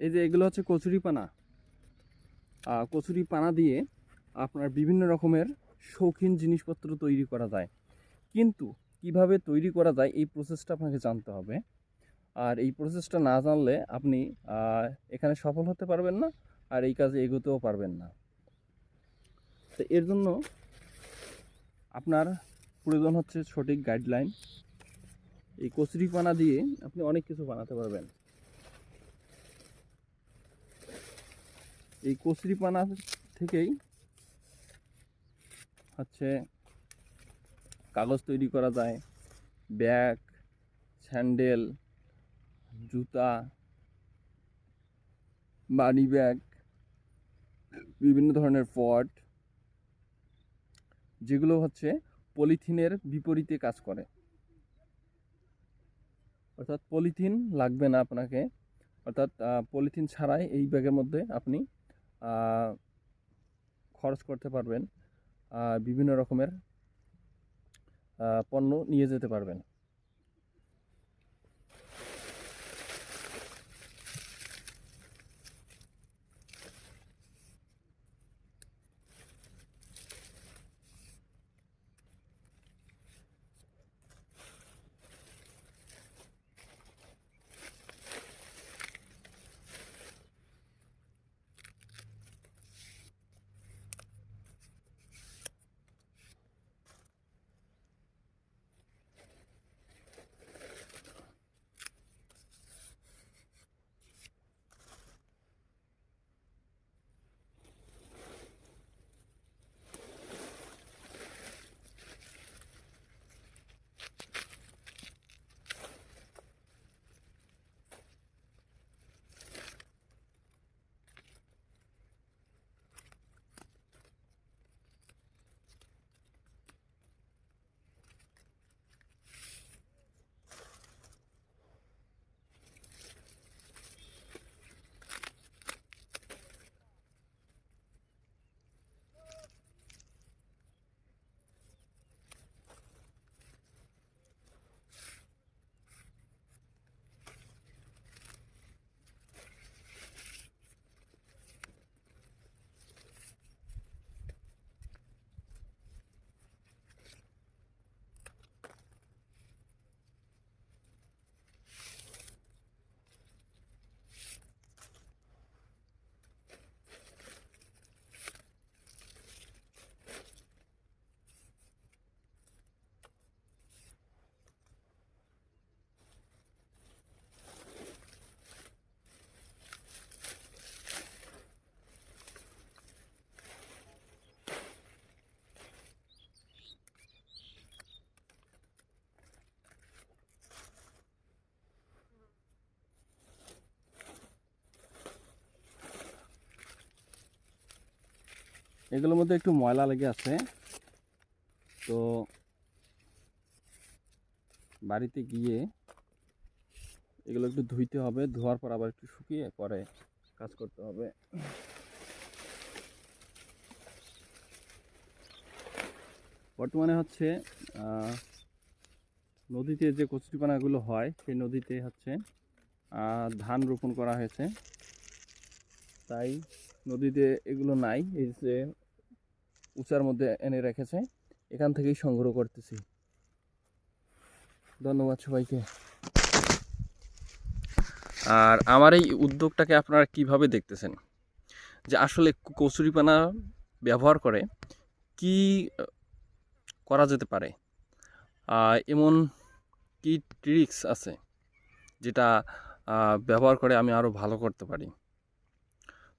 এই যে এগুলো হচ্ছে কচুরি পানা। কচুরি পানা দিয়ে আপনার বিভিন্ন রকমের শৌখিন জিনিসপত্র তৈরি করা যায়। কিন্তু কীভাবে তৈরি করা যায় এই প্রসেসটা আপনাকে জানতে হবে। আর এই প্রসেসটা না জানলে আপনি এখানে সফল হতে পারবেন না আর এই কাজে এগোতেও পারবেন না। তো এর জন্য আপনার প্রয়োজন হচ্ছে সঠিক গাইডলাইন এই কচুরি পানা দিয়ে আপনি অনেক কিছু বানাতে পারবেন। এই কচুরি পানা থেকেই হচ্ছে কাগজ তৈরি করা যায়। ব্যাগ, স্যান্ডেল, জুতা, বাড়ি ব্যাগ, বিভিন্ন ধরনের পট যেগুলো হচ্ছে পলিথিনের বিপরীতে কাজ করে। অর্থাৎ পলিথিন লাগবে না আপনাকে। অর্থাৎ পলিথিন ছাড়াই এই ব্যাগের মধ্যে আপনি খরচ করতে পারবেন বিভিন্ন রকমের পণ্য নিয়ে যেতে পারবেন। এগুলোর মধ্যে একটু ময়লা লেগে আছে। তো বাড়িতে গিয়ে এগুলো একটু ধুইতে হবে। ধোয়ার পর আবার একটু শুকিয়ে পরে কাজ করতে হবে। বর্তমানে হচ্ছে নদীতে যে কচুরিপানাগুলো হয়, সেই নদীতে হচ্ছে ধান রোপণ করা হয়েছে। তাই নদীতে এগুলো নাই, এই যে উঁচার মধ্যে এনে রেখেছে, এখান থেকেই সংগ্রহ করতেছি। ধন্যবাদ সবাইকে। আর আমার এই উদ্যোগটাকে আপনারা কীভাবে দেখতেছেন? যে আসলে কচুরিপানা ব্যবহার করে কি করা যেতে পারে? এমন কি ট্রিক্স আছে যেটা ব্যবহার করে আমি আরও ভালো করতে পারি?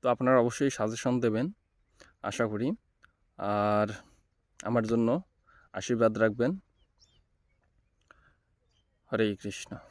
তো আপনারা অবশ্যই সাজেশন দেবেন আশা করি। আর আমার জন্য আশীর্বাদ রাখবেন। হরে কৃষ্ণ।